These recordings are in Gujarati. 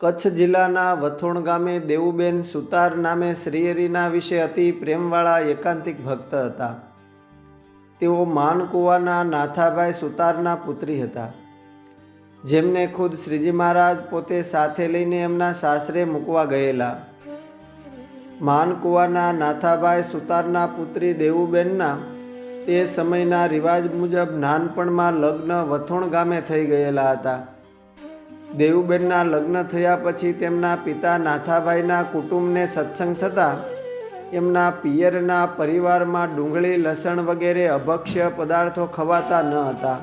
કચ્છ જિલ્લાના વથોણ ગામે દેવુબેન સુતાર નામે શ્રીહરિના વિશે અતિ પ્રેમવાળા એકાંતિક ભક્ત હતા. તેઓ માનકુવાના નાથાભાઈ સુતારના પુત્રી હતા. જેમને ખુદ શ્રીજી મહારાજ પોતે સાથે લઈને એમના સાસરે મૂકવા ગયેલા. માનકુવાના નાથાભાઈ સુતારના પુત્રી દેવુબેનના તે સમયના રિવાજ મુજબ નાનપણમાં લગ્ન વથોણ ગામે થઈ ગયેલા હતા. દેવુબેનના લગ્ન થયા પછી તેમના પિતા નાથાભાઈના કુટુંબને સત્સંગ થતાં એમના પિયરના પરિવારમાં ડુંગળી, લસણ વગેરે અભક્ષ્ય પદાર્થો ખવાતા ન હતા.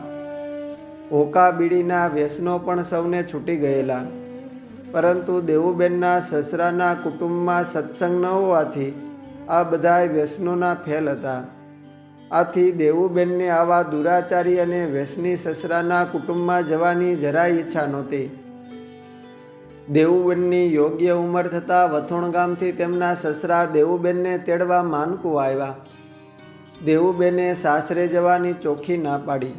હોકા બીડીના વ્યસનો પણ સૌને છૂટી ગયેલા. પરંતુ દેવુબેનના સસરાના કુટુંબમાં સત્સંગ ન હોવાથી આ બધાય વ્યસનોના ફેલ હતા. આથી દેવુબેનને આવા દુરાચારી અને વેસની સસરાના કુટુંબમાં જવાની જરાય ઈચ્છા નહોતી. દેવુબેનની યોગ્ય ઉંમર થતાં વથોણ ગામથી તેમના સસરા દેવુબેનને તેડવા માનકું આવ્યા. દેવુબેને સાસરે જવાની ચોખ્ખી ના પાડી.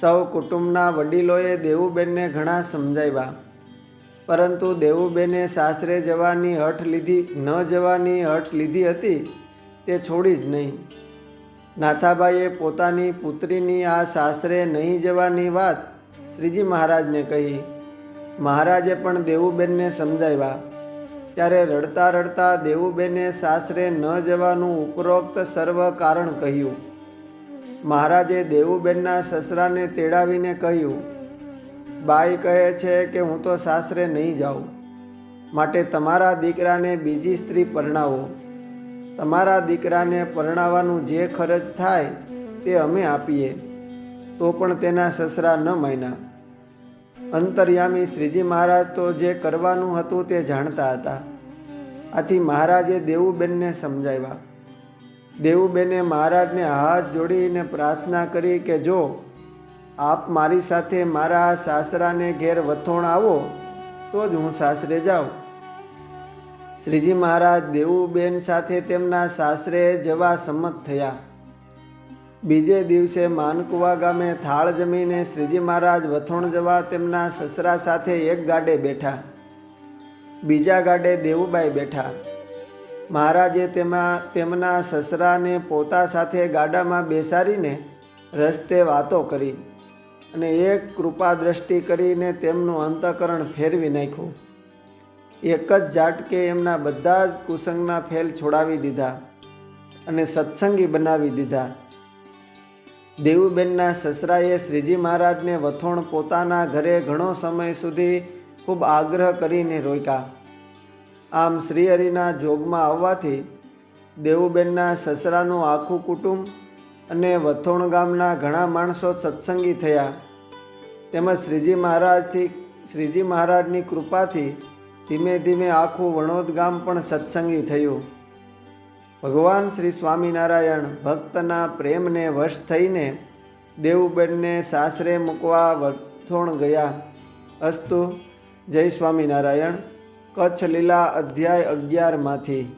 સૌ કુટુંબના વડીલોએ દેવુબેનને ઘણા સમજાવ્યા. પરંતુ દેવુબેને સાસરે જવાની હઠ લીધી, ન જવાની હઠ લીધી હતી તે છોડી જ નહીં. નાથાભાઈએ પોતાની પુત્રીની આ સાસરે નહીં જવાની વાત શ્રીજી મહારાજને કહી. મહારાજે પણ દેવુબેનને સમજાવ્યા. ત્યારે રડતા રડતા દેવુબેને સાસરે ન જવાનું ઉપરોક્ત સર્વ કારણ કહ્યું. મહારાજે દેવુબેનના સસરાને તેડાવીને કહ્યું, બાઈ કહે છે કે હું તો સાસરે નહીં જાઉં. માટે તમારા દીકરાને બીજી સ્ત્રી પરણાવો. તમારા દીકરાને પરણાવવાનું જે ખર્ચ થાય તે અમે આપીએ, તો પણ તેના સસરા ન માન્યા. અંતર્યામી શ્રીજી મહારાજ તો જે કરવાનું હતું તે જાણતા હતા. આથી મહારાજે દેવુબેનને સમજાવ્યા. દેવુબેને મહારાજને હાથ જોડીને પ્રાર્થના કરી કે જો આપ મારી સાથે મારા સાસરાને ઘેર વથોણ આવો, તો જ હું સાસરે જાઉં. શ્રીજી મહારાજ દેવુબેન સાથે તેમના સાસરે જવા સંમત થયા. બીજે દિવસે માનકુવા ગામે થાળ જમીને શ્રીજી મહારાજ વથોણ જવા તેમના સસરા સાથે એક ગાડે બેઠા. બીજા ગાડે દેવુબાઈ બેઠા. મહારાજે તેમાં, તેમના સસરાને પોતા સાથે ગાડામાં બેસાડીને રસ્તે વાતો કરી અને એક કૃપા દ્રષ્ટિ કરીને તેમનું અંતકરણ ફેરવી નાખ્યું. એક જ ઝાટકે એમના બધા જ કુસંગના ફેલ છોડાવી દીધા અને સત્સંગી બનાવી દીધા. દેવુબેનના સસરાએ શ્રીજી મહારાજને વથોણ પોતાના ઘરે ઘણો સમય સુધી ખૂબ આગ્રહ કરીને રોક્યા. આમ શ્રીહરિના જોગમાં આવવાથી દેવુબેનના સસરાનું આખું કુટુંબ અને વથોણ ગામના ઘણા માણસો સત્સંગી થયા. તેમજ શ્રીજી મહારાજથી શ્રીજી મહારાજની કૃપાથી ધીમે ધીમે આખું વણોદ ગામ પણ સત્સંગી થયું. ભગવાન શ્રી સ્વામિનારાયણ ભક્તના પ્રેમને વશ થઈને દેવુબેનને સાસરે મૂકવા વથોણ ગયા. અસ્તુ, જય સ્વામિનારાયણ. કચ્છ લીલા અધ્યાય અગિયારમાંથી.